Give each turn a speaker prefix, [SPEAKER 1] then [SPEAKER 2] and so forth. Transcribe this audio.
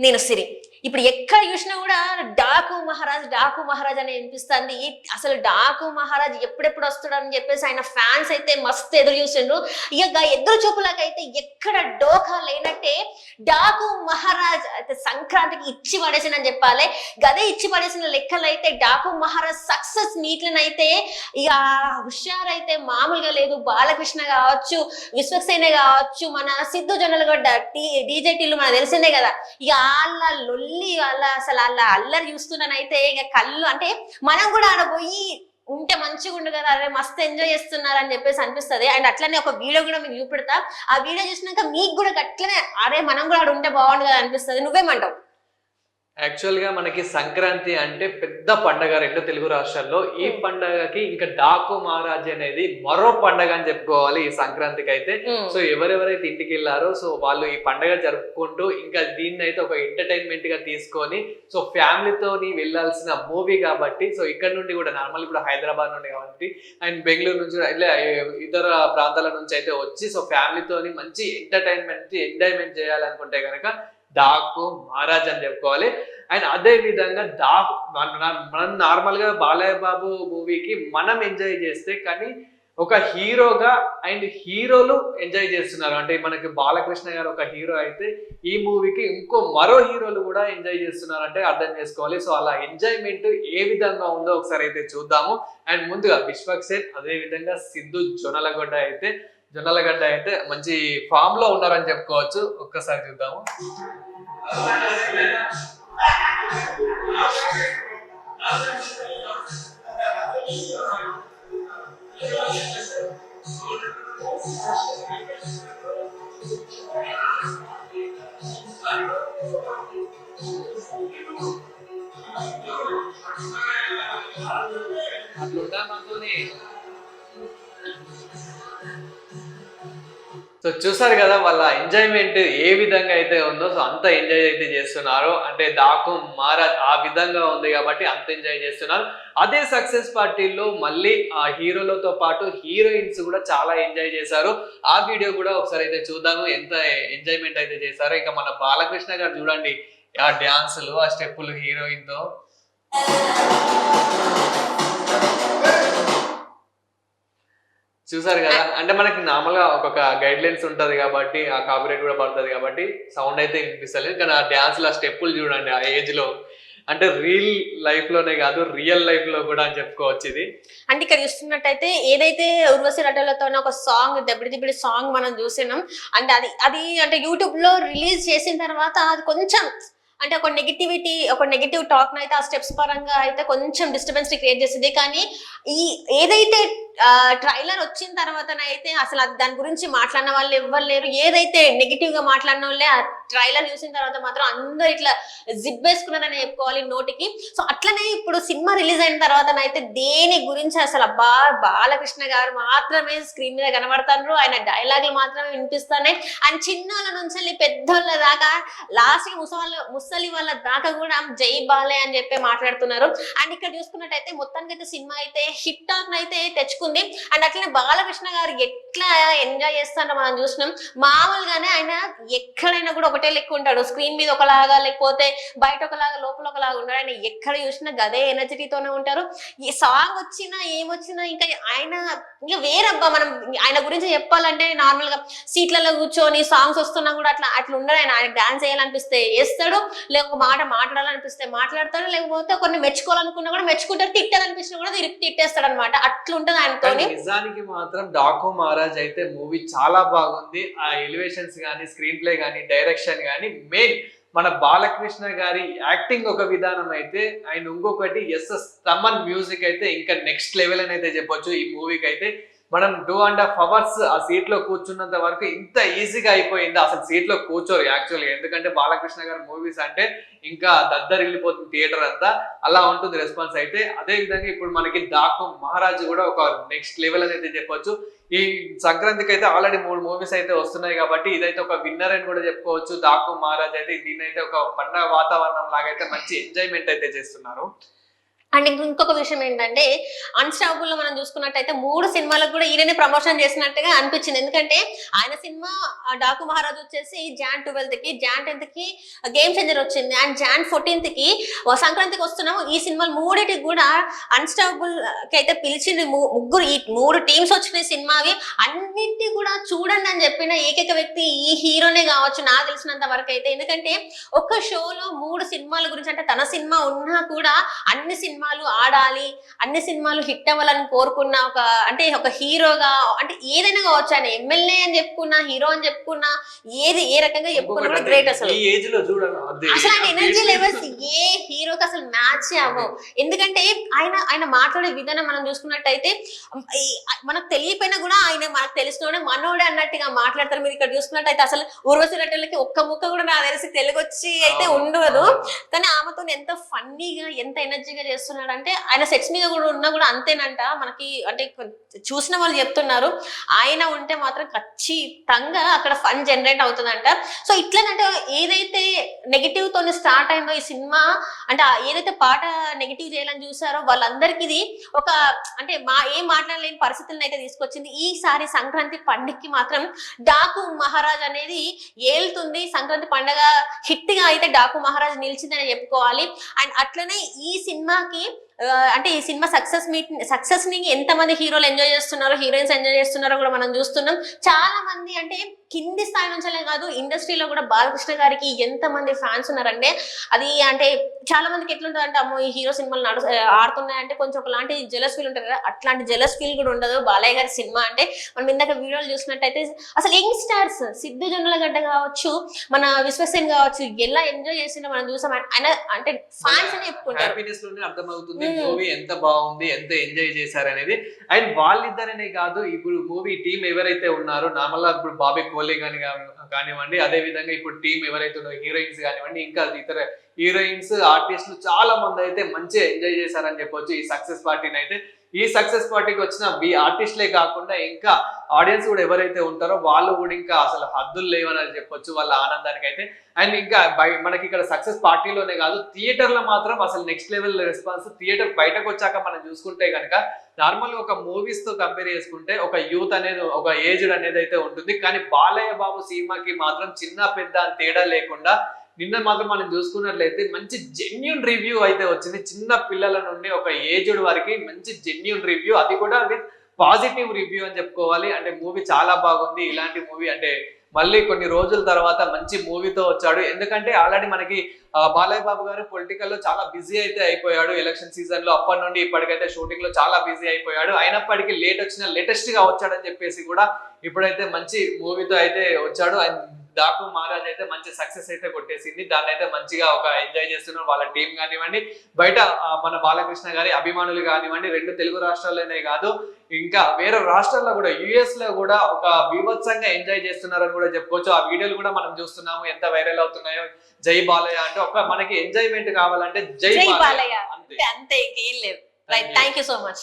[SPEAKER 1] നിനുസിരി ఇప్పుడు ఎక్కడ చూసినా కూడా డాకు మహారాజ్ డాకు మహారాజ్ అని వినిపిస్తుంది. అసలు డాకు మహారాజ్ ఎప్పుడెప్పుడు వస్తాడని చెప్పేసి ఆయన ఫ్యాన్స్ అయితే మస్తు ఎదురు చూసిండ్రు. ఇక ఎదురు చూపులకైతే ఎక్కడ డోకా లేనట్టే డాకు మహారాజ్ అయితే సంక్రాంతికి ఇచ్చి పడేసిందని చెప్పాలి. గదే ఇచ్చి పడేసిన లెక్కలు అయితే డాకు మహారాజ్ సక్సెస్ మీట్లనైతే ఇక హుషారైతే మామూలుగా లేదు. బాలకృష్ణ కావచ్చు విశ్వక్సేన కావచ్చు మన సిద్ధు జొన్నలగడ్డ టీ డీజే టీలు మనకు తెలిసిందే కదా. ఇక వాళ్ళ లొల్లి వెళ్ళి వాళ్ళ అసలు అలా అల్లరి చూస్తున్నానైతే ఇక కళ్ళు అంటే మనం కూడా ఆడ పోయి ఉంటే మంచిగా ఉండు కదా అరే మస్తు ఎంజాయ్ చేస్తున్నారు అని చెప్పేసి అనిపిస్తుంది. అండ్ అట్లనే ఒక వీడియో కూడా మీకు చూపెడతా. ఆ వీడియో చూసినాక మీకు కూడా అట్లనే అరే మనం కూడా ఆడ ఉంటే బాగుండు కదా అనిపిస్తుంది. నువ్వేమంటావు?
[SPEAKER 2] యాక్చువల్గా మనకి సంక్రాంతి అంటే పెద్ద పండగ రెండు తెలుగు రాష్ట్రాల్లో. ఈ
[SPEAKER 1] Hmm.
[SPEAKER 2] పండగకి ఇంకా డాకు మహారాజ్ అనేది మరో పండగ అని చెప్పుకోవాలి ఈ సంక్రాంతికి అయితే సో ఎవరెవరైతే ఇంటికి వెళ్ళారో సో వాళ్ళు ఈ పండగ జరుపుకుంటూ ఇంకా దీన్ని అయితే ఒక ఎంటర్టైన్మెంట్గా తీసుకొని సో ఫ్యామిలీతోని వెళ్ళాల్సిన మూవీ కాబట్టి సో ఇక్కడ నుండి కూడా నార్మల్ ఇప్పుడు హైదరాబాద్ నుండి కాబట్టి అండ్ బెంగళూరు నుంచి ఇలా ఇతర ప్రాంతాల నుంచి అయితే వచ్చి సో ఫ్యామిలీతోని మంచి ఎంటర్టైన్మెంట్ ఎంజాయ్మెంట్ చేయాలనుకుంటే కనుక డాకు మహారాజ్ అని చెప్పుకోవాలి. అండ్ అదే విధంగా డా మనం నార్మల్గా బాలయ్యబాబు బాలయ్య బాబు మూవీకి మనం ఎంజాయ్ చేస్తే కానీ ఒక హీరోగా అండ్ హీరోలు ఎంజాయ్ చేస్తున్నారు. అంటే మనకి బాలకృష్ణ గారు ఒక హీరో అయితే ఈ మూవీకి ఇంకో మరో హీరోలు కూడా ఎంజాయ్ చేస్తున్నారు అంటే అర్థం చేసుకోవాలి. సో అలా ఎంజాయ్మెంట్ ఏ విధంగా ఉందో ఒకసారి అయితే చూద్దాము. అండ్ ముందుగా విశ్వక్సేన్ అదే విధంగా సిద్ధు జొనలగొడ్డ అయితే జొన్నలగడ్డ అయితే మంచి ఫామ్లో ఉన్నారని చెప్పుకోవచ్చు. ఒక్కసారి చూద్దాము. అట్లుందా మనతోని సో చూసారు కదా వాళ్ళ ఎంజాయ్మెంట్ ఏ విధంగా అయితే ఉందో సో అంత ఎంజాయ్ అయితే చేస్తున్నారు. అంటే దాకు మారా ఆ విధంగా ఉంది కాబట్టి అంత ఎంజాయ్ చేస్తున్నారు. అదే సక్సెస్ పార్టీలో మళ్ళీ ఆ హీరోలతో పాటు హీరోయిన్స్ కూడా చాలా ఎంజాయ్ చేశారు. ఆ వీడియో కూడా ఒకసారి అయితే చూద్దాము ఎంత ఎంజాయ్మెంట్ అయితే చేశారో. ఇంకా మన బాలకృష్ణ గారు చూడండి ఆ డ్యాన్సులు ఆ స్టెప్పులు హీరోయిన్ చూసారు కదా? అంటే మనకి నార్మల్గా ఒక గైడ్ లైన్స్ ఉంటది కాబట్టి ఆ కాపీరైట్ కూడా పడుతుంది కాబట్టి సౌండ్ అయితే వినిపిస్తలేదు. కానీ ఆ డాన్స్ ఆ స్టెప్పులు చూడండి ఆ ఏజ్లో. అంటే రియల్ లైఫ్లోనే కాదు రియల్ లైఫ్లో కూడా అని చెప్పుకోవచ్చు ఇది.
[SPEAKER 1] అంటే ఇక్కడ చూస్తున్నట్టయితే ఏదైతే ఉర్వశి రటలతో ఒక సాంగ్ దెబ్బడి దిబ్బడి సాంగ్ మనం చూసినాం అంటే అది అది అంటే యూట్యూబ్లో రిలీజ్ చేసిన తర్వాత అది కొంచెం అంటే ఒక నెగిటివిటీ ఒక నెగిటివ్ టాక్ అయితే ఆ స్టెప్స్ పరంగా అయితే కొంచెం డిస్టర్బెన్స్ క్రియేట్ చేసింది. కానీ ఈ ఏదైతే ట్రైలర్ వచ్చిన తర్వాతనైతే అసలు దాని గురించి మాట్లాడిన వాళ్ళు ఎవ్వరు లేరు. ఏదైతే నెగిటివ్గా మాట్లాడిన వాళ్ళే ఆ ట్రైలర్ చూసిన తర్వాత మాత్రం అందరూ ఇట్లా జిప్ వేసుకున్నారని చెప్పుకోవాలి నోటికి. సో అట్లనే ఇప్పుడు సినిమా రిలీజ్ అయిన తర్వాతనైతే దేని గురించి అసలు అబ్బా బాలకృష్ణ గారు మాత్రమే స్క్రీన్ మీద కనబడతారు ఆయన డైలాగులు మాత్రమే వినిపిస్తాయి ఆయన చిన్నోళ్ళ నుంచి వెళ్ళి పెద్దోళ్ళ దాకా లాస్ట్ ముసలి ముసలి వాళ్ళ దాకా కూడా జై బాలే అని చెప్పి మాట్లాడుతున్నారు. అండ్ ఇక్కడ చూసుకున్నట్టయితే మొత్తానికి అయితే సినిమా అయితే హిట్ టాక్ అయితే తెచ్చుకుంది అండ్ అట్లనే బాలకృష్ణ గారు ఎట్లా ఎంజాయ్ చేస్తారో మనం చూసినాం. మామూలుగానే ఆయన ఎక్కడైనా కూడా ఒకటే లెక్క ఉంటాడు. స్క్రీన్ మీద ఒకలాగా లేకపోతే బయట ఒకలాగా లోపల ఒకలాగా ఉంటాడు. ఆయన ఎక్కడ చూసినా గదే ఎనర్జీతోనే ఉంటారు. ఈ సాంగ్ వచ్చినా ఏమొచ్చినా ఇంకా ఆయన ఇంకా వేరబ్బా. మనం ఆయన గురించి చెప్పాలంటే నార్మల్గా సీట్లలో కూర్చొని సాంగ్స్ వస్తున్నా కూడా అట్లా అట్లా ఉండడు ఆయన. ఆయన డాన్స్ చేయాలనిపిస్తే వేస్తాడు లేక ఒక మాట మాట్లాడాలనిపిస్తే మాట్లాడతాడు. లేకపోతే కొన్ని మెచ్చుకోవాలనుకున్నా కూడా మెచ్చుకుంటారు. తిట్టాలనిపించినా కూడా తిరిగి తిట్టేస్తాడు అనమాట అట్లుంటది
[SPEAKER 2] ఆయనతో నిజానికి మాత్రం డాకు మహారాజ్ అయితే మూవీ చాలా బాగుంది. ఆ ఎలివేషన్స్ కానీ స్క్రీన్ ప్లే కానీ డైరెక్షన్ కానీ మెయిన్ మన బాలకృష్ణ గారి యాక్టింగ్ ఒక విధానం అయితే ఆయన ఇంకొకటి ఎస్ఎస్ తమన్ మ్యూజిక్ అయితే ఇంకా నెక్స్ట్ లెవెల్ అని అయితే చెప్పొచ్చు ఈ మూవీకి అయితే. మనం టూ అండ్ హాఫ్ అవర్స్ ఆ సీట్లో కూర్చున్నంత వరకు ఇంత ఈజీగా అయిపోయింది. అసలు సీట్లో కూర్చోరు యాక్చువల్గా ఎందుకంటే బాలకృష్ణ గారి మూవీస్ అంటే ఇంకా దద్దరిల్లిపోతుంది థియేటర్ అంతా. అలా ఉంటుంది రెస్పాన్స్ అయితే. అదే విధంగా ఇప్పుడు మనకి డాకు మహారాజు కూడా ఒక నెక్స్ట్ లెవెల్ అని అయితే చెప్పొచ్చు. ఈ సంక్రాంతికి అయితే ఆల్రెడీ మూడు మూవీస్ అయితే వస్తున్నాయి కాబట్టి ఇదైతే ఒక విన్నర్ అని కూడా చెప్పుకోవచ్చు. దాకు మహారాజ్ అయితే దీన్ని అయితే ఒక పండగ వాతావరణం లాగా అయితే మంచి ఎంజాయ్మెంట్ అయితే చేస్తున్నారు.
[SPEAKER 1] అండ్ ఇంకొక విషయం ఏంటంటే అన్స్టాపుల్లో మనం చూసుకున్నట్టయితే మూడు సినిమాలకు కూడా ఈయననే ప్రమోషన్ చేసినట్టుగా అనిపించింది. ఎందుకంటే ఆయన సినిమా డాకు మహారాజ్ వచ్చేసి జాన్ ట్వెల్త్కి జాన్ టెన్త్కి గేమ్ చేంజర్ వచ్చింది. అండ్ జాన్ ఫోర్టీన్త్కి సంక్రాంతికి వస్తున్నాము. ఈ సినిమాలు మూడింటికి కూడా అన్స్టాపుల్కి అయితే పిలిచింది ముగ్గురు. ఈ మూడు టీమ్స్ వచ్చిన సినిమావి అన్నిటి కూడా చూడండి అని చెప్పిన ఏకైక వ్యక్తి ఈ హీరోనే కావచ్చు నాకు తెలిసినంత వరకు అయితే. ఎందుకంటే ఒక షోలో మూడు సినిమాల గురించి అంటే తన సినిమా ఉన్నా కూడా అన్ని సినిమా సినిమాలు ఆడాలి అన్ని సినిమాలు హిట్ అవ్వాలని కోరుకున్న ఒక అంటే ఒక హీరోగా అంటే ఏదైనా కావచ్చు ఆయన ఎమ్మెల్యే అని చెప్పుకున్నా హీరో అని చెప్పుకున్నా ఏది ఏ రకంగా చెప్పుకున్నా గ్రేట్ అసలు. అసలు ఆయన ఎనర్జీ లెవెల్స్ ఏ హీరోకి అసలు మ్యాచ్ అవ్వవు. ఎందుకంటే ఆయన ఆయన మాట్లాడే విధానం మనం చూసుకున్నట్టయితే మనకు తెలియపోయినా కూడా ఆయన మనకు తెలిసినోడే మనోడే అన్నట్టుగా మాట్లాడతారు. మీరు ఇక్కడ చూసుకున్నట్టయితే అసలు ఊర్వశి రెడ్డిలకి ఒక్క ముక్క కూడా నాకు తెలిసి తెలుగు వచ్చి అయితే ఉండదు. కానీ ఆమెతో ఎంత ఫన్నీగా ఎంత ఎనర్జీగా చేస్తున్నాడు అంటే ఆయన సెట్స్ మీద కూడా ఉన్నా కూడా అంతేనంట. మనకి అంటే చూసిన వాళ్ళు చెప్తున్నారు. ఆయన ఉంటే మాత్రం ఖచ్చితంగా అక్కడ ఫన్ జనరేట్ అవుతుందంట. సో ఇట్లనంటే ఏదైతే నెగిటివ్ తోని స్టార్ట్ అయిందో ఈ సినిమా అంటే ఏదైతే పాట నెగిటివ్ చేయాలని చూసారో వాళ్ళందరికీ ఇది ఒక అంటే మా ఏం మాట్లాడలేని పరిస్థితులను అయితే తీసుకొచ్చింది. ఈసారి సంక్రాంతి పండుగకి మాత్రం డాకు మహారాజ్ అనేది ఏలుతుంది. సంక్రాంతి పండగ హిట్గా అయితే డాకు మహారాజ్ నిలిచిందని చెప్పుకోవాలి. అండ్ అట్లనే ఈ సినిమాకి ఆ, అంటే ఈ సినిమా సక్సెస్ మీట్ సక్సెస్ని ఎంత మంది హీరోలు ఎంజాయ్ చేస్తున్నారో హీరోయిన్స్ ఎంజాయ్ చేస్తున్నారో కూడా మనం చూస్తున్నాం. చాలా మంది అంటే కింది స్థాయి నుంచే కాదు ఇండస్ట్రీలో కూడా బాలకృష్ణ గారికి ఎంత మంది ఫ్యాన్స్ ఉన్నారంటే అది అంటే చాలా మందికి ఎట్లుంటుంది అంటే అమ్మో ఈ హీరో సినిమాలు నడు ఆడుతున్నాయంటే కొంచెం ఒకలాంటి జెలస్ ఫీల్ ఉంటుంది కదా. అట్లాంటి జెలస్ ఫీల్ కూడా ఉండదు. బాలయ్య గారి సినిమా అంటే మనం ఇందాక వీడియోలు చూసినట్టయితే అసలు యంగ్ స్టార్స్ సిద్ధు జొన్నల గడ్డ కావచ్చు మన విశ్వసేన్ కావచ్చు ఎలా ఎంజాయ్ చేసిందో మనం చూసాం. అంటే ఫ్యాన్స్ అని చెప్పుకుంటారు.
[SPEAKER 2] మూవీ ఎంత బాగుంది ఎంత ఎంజాయ్ చేశారనేది. అండ్ వాళ్ళిద్దరనే కాదు ఇప్పుడు మూవీ టీం ఎవరైతే ఉన్నారో నార్మల్గా ఇప్పుడు బాబీ కోహ్లీ కానీ కానివ్వండి అదే విధంగా ఇప్పుడు టీం ఎవరైతే ఉన్నారో హీరోయిన్స్ కానివ్వండి ఇంకా ఇతర హీరోయిన్స్ ఆర్టిస్టులు చాలా మంది అయితే మంచిగా ఎంజాయ్ చేశారని చెప్పొచ్చు ఈ సక్సెస్ పార్టీని అయితే. ఈ సక్సెస్ పార్టీకి వచ్చిన ఈ ఆర్టిస్టులే కాకుండా ఇంకా ఆడియన్స్ కూడా ఎవరైతే ఉంటారో వాళ్ళు కూడా ఇంకా అసలు హద్దులు లేవని చెప్పొచ్చు వాళ్ళ ఆనందానికి అయితే. అండ్ ఇంకా మనకి ఇక్కడ సక్సెస్ పార్టీలోనే కాదు థియేటర్లో మాత్రం అసలు నెక్స్ట్ లెవెల్ రెస్పాన్స్ థియేటర్ బయటకు వచ్చాక మనం చూసుకుంటే కనుక నార్మల్ ఒక మూవీస్తో కంపేర్ చేసుకుంటే ఒక యూత్ అనేది ఒక ఏజ్డ్ అనేది అయితే ఉంటుంది. కానీ బాలయ్య బాబు సినిమాకి మాత్రం చిన్న పెద్ద తేడా లేకుండా నిన్న మాత్రం మనం చూసుకున్నట్లయితే మంచి జెన్యున్ రివ్యూ అయితే వచ్చింది. చిన్న పిల్లల నుండి ఒక ఏజ్డ్ వరకు మంచి జెన్యున్ రివ్యూ అది కూడా విత్ పాజిటివ్ రివ్యూ అని చెప్పుకోవాలి. అంటే మూవీ చాలా బాగుంది. ఇలాంటి మూవీ అంటే మళ్ళీ కొన్ని రోజుల తర్వాత మంచి మూవీతో వచ్చాడు. ఎందుకంటే ఆల్రెడీ మనకి బాలయ్య బాబు గారు పొలిటికల్లో చాలా బిజీ అయితే అయిపోయాడు. ఎలక్షన్ సీజన్లో అప్పటి నుండి ఇప్పటికైతే షూటింగ్లో చాలా బిజీ అయిపోయాడు. అయినప్పటికీ లేట్ వచ్చిన లేటెస్ట్గా వచ్చాడని చెప్పేసి కూడా ఇప్పుడైతే మంచి మూవీతో అయితే వచ్చాడు. అండ్ డాకు మహారాజ్ అయితే మంచి సక్సెస్ అయితే కొట్టేసింది. దాన్ని అయితే మంచిగా ఒక ఎంజాయ్ చేస్తున్నారు వాళ్ళ టీం కానివ్వండి. బయట మన బాలకృష్ణ గారి అభిమానులు కానివ్వండి రెండు తెలుగు రాష్ట్రాల్లోనే కాదు ఇంకా వేరే రాష్ట్రాల్లో కూడా యుఎస్లో కూడా ఒక బీభత్సంగా ఎంజాయ్ చేస్తున్నారని కూడా చెప్పుకోవచ్చు. ఆ వీడియోలు కూడా మనం చూస్తున్నాము ఎంత వైరల్ అవుతున్నాయో. జై బాలయ్య అంటే ఒక మనకి ఎంజాయ్మెంట్ కావాలంటే జై
[SPEAKER 1] బాలయ్య.
[SPEAKER 2] అంతే.
[SPEAKER 1] అంతే అంతే ఇంకేం లేదు. Right thank you so much